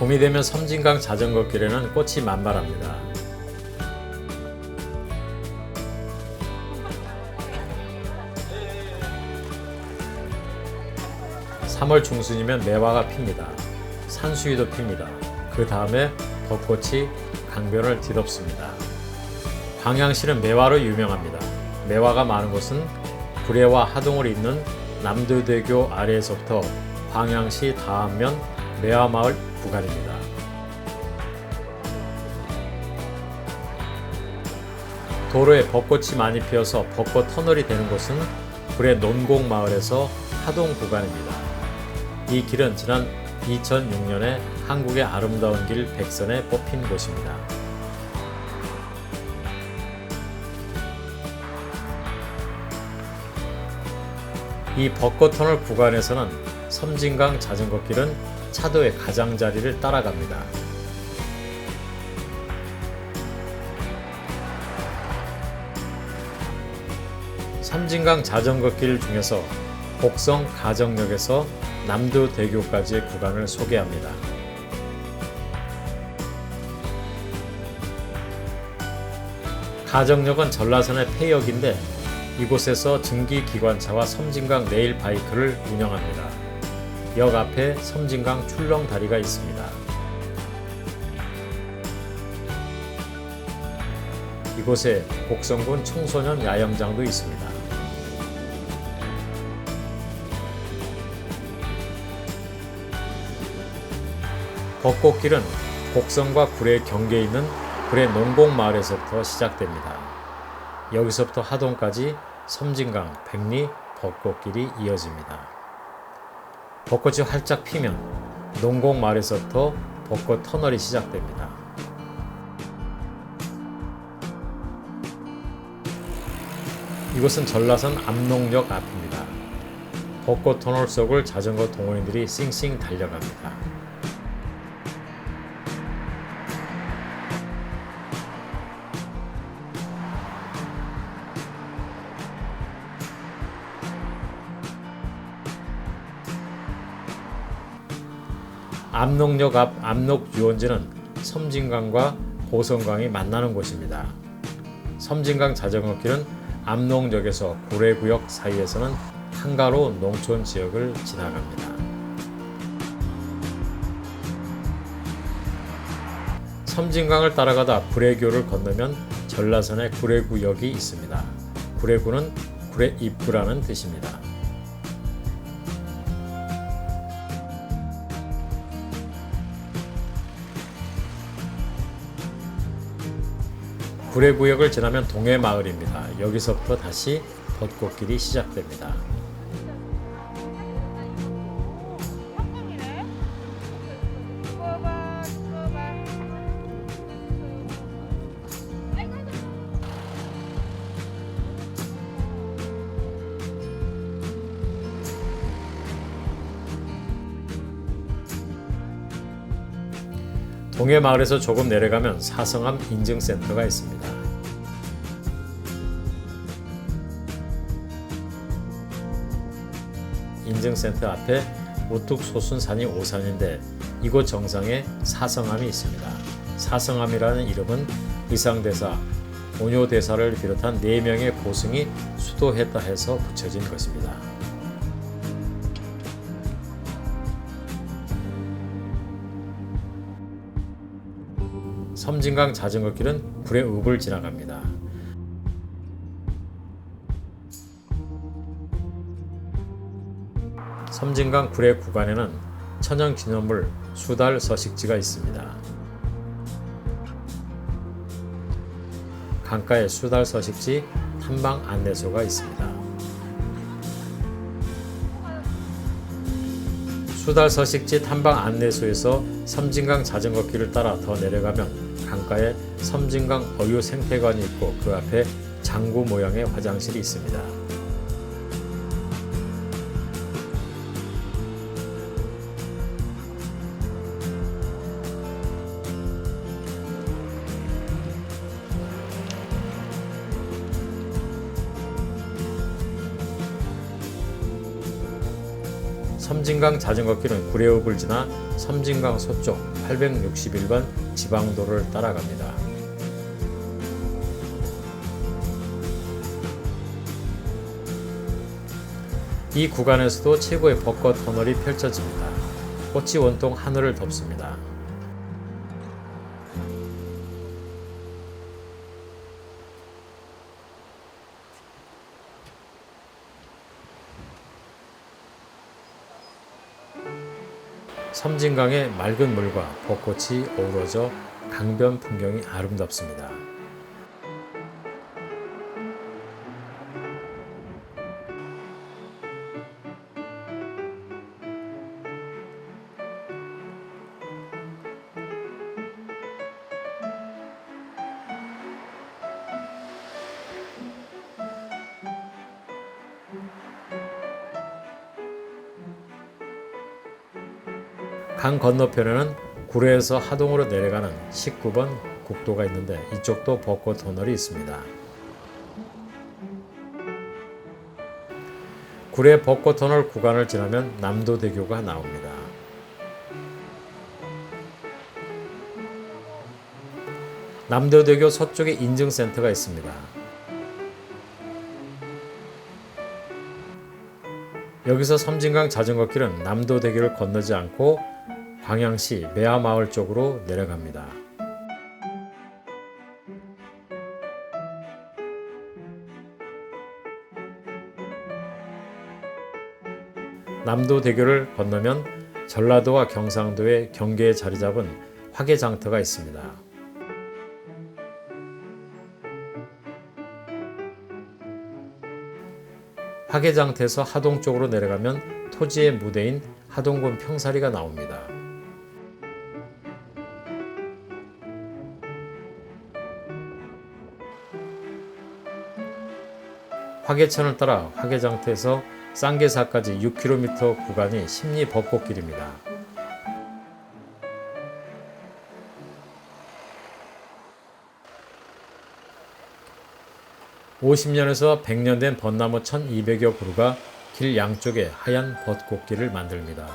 봄이 되면 섬진강 자전거 길에는 꽃이 만발합니다. 3월 중순이면 매화가 핍니다. 산수유도 핍니다. 그 다음에 벚꽃이 강변을 뒤덮습니다. 광양시는 매화로 유명합니다. 매화가 많은 곳은 구례와 하동을 잇는 남도대교 아래에서부터 광양시 다안면 매화마을 구간입니다. 도로에 벚꽃이 많이 피어서 벚꽃 터널이 되는 곳은 구례 논곡 마을에서 하동 구간입니다. 이 길은 지난 2006년에 한국의 아름다운 길 100선에 뽑힌 곳입니다. 이 벚꽃 터널 구간에서는 섬진강 자전거 길은 차도의 가장자리를 따라갑니다. 섬진강 자전거길 중에서 곡성 가정역에서 남도대교까지의 구간을 소개합니다. 가정역은 전라선의 폐역인데 이곳에서 증기기관차와 섬진강 레일 바이크를 운영합니다. 역 앞에 섬진강 출렁 다리가 있습니다. 이곳에 곡성군 청소년 야영장도 있습니다. 벚꽃길은 곡성과 구례 경계에 있는 구례 농곡마을에서부터 시작됩니다. 여기서부터 하동까지 섬진강, 백리, 벚꽃길이 이어집니다. 벚꽃이 활짝 피면 농곡마을에서부터 벚꽃 터널이 시작됩니다. 이곳은 전라선 압록역 앞입니다. 벚꽃 터널 속을 자전거 동호인들이 싱싱 달려갑니다. 압록역 앞 압록 유원지는 섬진강과 고성강이 만나는 곳입니다. 섬진강 자전거길은 압록역에서 구례구역 사이에서는 한가로 농촌 지역을 지나갑니다. 섬진강을 따라가다 구례교를 건너면 전라선에 구례구역이 있습니다. 구례구는 구례 입구라는 뜻입니다. 구례구역을 지나면 동해마을입니다. 여기서부터 다시 벚꽃길이 시작됩니다. 동해 마을에서 조금 내려가면 사성암 인증센터가 있습니다. 인증센터 앞에 우뚝 솟은 산이 오산인데 이곳 정상에 사성암이 있습니다. 사성암이라는 이름은 의상대사, 온효대사를 비롯한 4명의 고승이 수도했다 해서 붙여진 것입니다. 섬진강 자전거길은 불의 읍을 지나갑니다. 섬진강 구례 구간에는 천연기념물 수달 서식지가 있습니다. 강가에 수달 서식지 탐방 안내소가 있습니다. 수달 서식지 탐방 안내소에서 섬진강 자전거길을 따라 더 내려가면 강가에 섬진강 어유 생태관이 있고 그 앞에 장구 모양의 화장실이 있습니다. 섬진강 자전거길은 구례읍을 지나 섬진강 서쪽 861번 지방도를 따라갑니다. 이 구간에서도 최고의 벚꽃 터널이 펼쳐집니다. 꽃이 온통 하늘을 덮습니다. 섬진강의 맑은 물과 벚꽃이 어우러져 강변 풍경이 아름답습니다. 강 건너편에는 구례에서 하동으로 내려가는 19번 국도가 있는데 이쪽도 벚꽃 터널이 있습니다. 구례 벚꽃 터널 구간을 지나면 남도대교가 나옵니다. 남도대교 서쪽에 인증센터가 있습니다. 여기서 섬진강 자전거길은 남도대교를 건너지 않고 광양시 매화마을 쪽으로 내려갑니다. 남도대교를 건너면 전라도와 경상도의 경계에 자리 잡은 화계장터가 있습니다. 화계장터에서 하동 쪽으로 내려가면 토지의 무대인 하동군 평사리가 나옵니다. 화계천을 따라 화계장터에서 쌍계사까지 6km 구간이 심리 벚꽃길입니다. (50년에서 100년) 된 벚나무 1200여 그루가 길 양쪽에 하얀 벚꽃길을 만듭니다.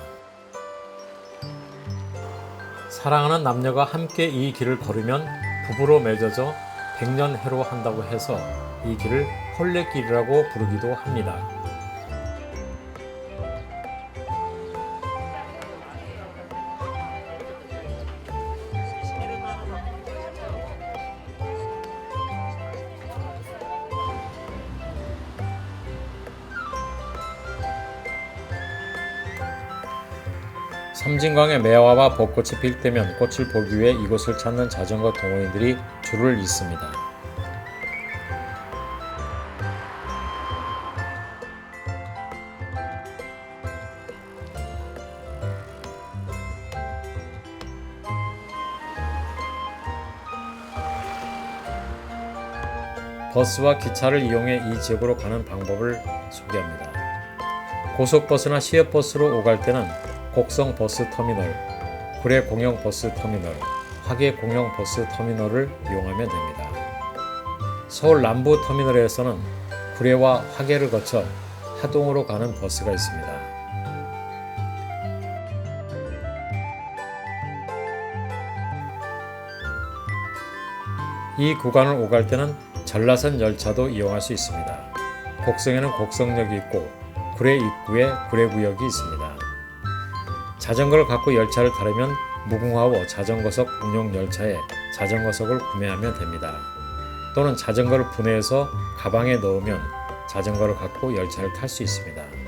사랑하는 남녀가 함께 이 길을 걸으면 부부로 맺어져 백년 해로 한다고 해서 이 길을 헐레길이라고 부르기도 합니다. 섬진강의 매화와 벚꽃이 필 때면 꽃을 보기 위해 이곳을 찾는 자전거 동호인들이 줄을 잇습니다. 버스와 기차를 이용해 이 지역으로 가는 방법을 소개합니다. 고속버스나 시외버스로 오갈 때는 곡성 버스 터미널, 구례 공영 버스 터미널, 화계 공영 버스 터미널을 이용하면 됩니다. 서울 남부 터미널에서는 구례와 화계를 거쳐 하동으로 가는 버스가 있습니다. 이 구간을 오갈 때는 전라선 열차도 이용할 수 있습니다. 곡성에는 곡성역이 있고 구례 입구에 구례구역이 있습니다. 자전거를 갖고 열차를 타려면 무궁화호 자전거석 운용 열차에 자전거석을 구매하면 됩니다. 또는 자전거를 분해해서 가방에 넣으면 자전거를 갖고 열차를 탈 수 있습니다.